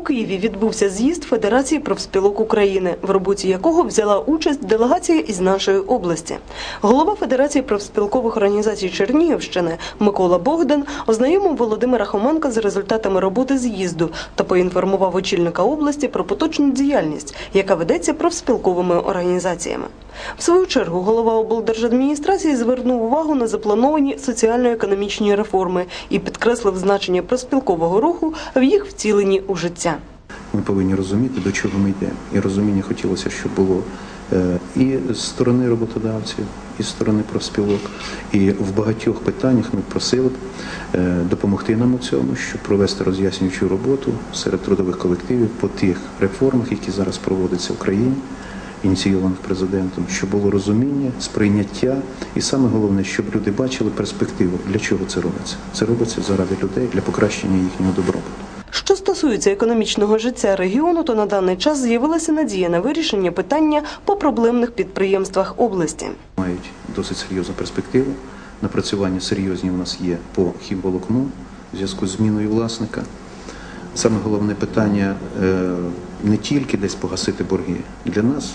У Києві відбувся з'їзд Федерації профспілок України, в роботі якого взяла участь делегація із нашої області. Голова Федерації профспілкових організацій Чернігівщини Микола Богдан ознайомив Володимира Хоменка з результатами роботи з'їзду та поінформував очільника області про поточну діяльність, яка ведеться профспілковими організаціями. В свою чергу голова облдержадміністрації звернув увагу на заплановані соціально-економічні реформи і підкреслив значення проспілкового руху в їх втіленні у життя. Ми повинні розуміти, до чого ми йдемо. І розуміння хотілося, щоб було е, і з сторони роботодавців, і з сторони профспілок. І в багатьох питаннях ми просили б е, допомогти нам у цьому, щоб провести роз'яснюючу роботу серед трудових колективів по тих реформах, які зараз проводяться в країні, ініційованих президентом, щоб було розуміння, сприйняття, і саме головне, щоб люди бачили перспективу, для чого це робиться. Це робиться заради людей для покращення їхнього добробуту. Що стосується економічного життя регіону, то на даний час з'явилася надія на вирішення питання по проблемних підприємствах області. мають досить серйозну перспективу. Напрацювання серйозні у нас є по хімволокну в зв'язку з зміною власника. Саме головне питання е, не тільки десь погасити борги. Для нас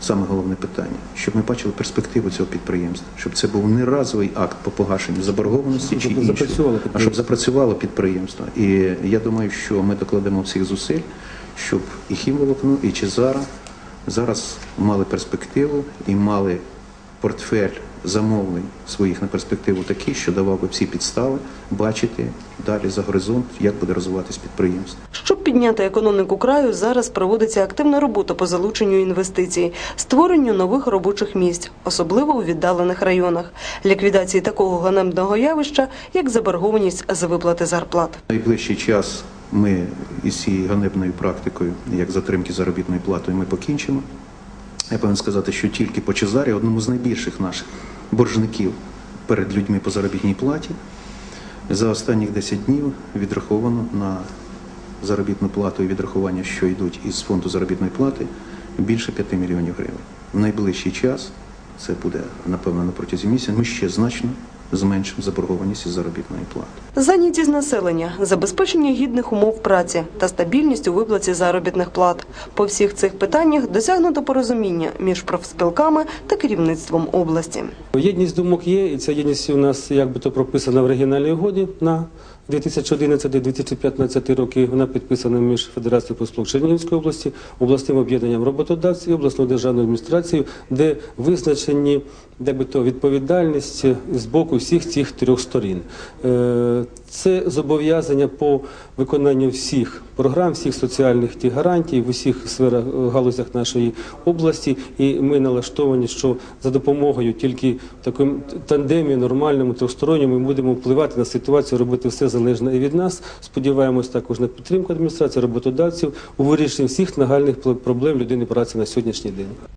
саме головне питання, щоб ми бачили перспективу цього підприємства, щоб це був не разовий акт по погашенню заборгованості чи іншого, запрацювало а щоб запрацювало підприємство. І я думаю, що ми докладемо всіх зусиль, щоб і хімволокно, і Чезара зараз мали перспективу і мали портфель замовлень своїх на перспективу такий, що давав би всі підстави бачити далі за горизонт, як буде розвиватись підприємство. Щоб підняти економіку краю, зараз проводиться активна робота по залученню інвестицій, створенню нових робочих місць, особливо у віддалених районах, ліквідації такого ганебного явища, як заборгованість за виплати зарплат. Найближчий час ми із цією ганебною практикою, як затримки заробітною платою, ми покінчимо. Я повинен сказати, що тільки по Чезарі, одному з найбільших наших боржників перед людьми по заробітній платі, за останніх 10 днів відраховано на заробітну плату і відрахування, що йдуть із фонду заробітної плати, більше 5 мільйонів гривень. В найближчий час, це буде напевно на протязі місяця, ми ще значно зменшимо заборгованість із заробітної плати. Зайнятість населення, забезпечення гідних умов праці та стабільність у виплаті заробітних плат. По всіх цих питаннях досягнуто порозуміння між профспілками та керівництвом області. Єдність думок є, і ця єдність у нас як би то прописана в регіональній угоді на 2011-2015 роки. Вона підписана між Федерацією профспілок Чернігівської області, обласним об'єднанням роботодавців, і обласною державною адміністрацією, де визначені як би то відповідальність з боку всіх цих трьох сторін. Е, Це зобов'язання по виконанню всіх програм, всіх соціальних гарантій в усіх сферах е, галузях нашої області. І ми налаштовані, що за допомогою тільки в такому тандемі нормальному трьохсторонньому ми будемо впливати на ситуацію, робити все залежне і від нас. Сподіваємось також на підтримку адміністрації, роботодавців у вирішенні всіх нагальних проблем людини праці на сьогоднішній день.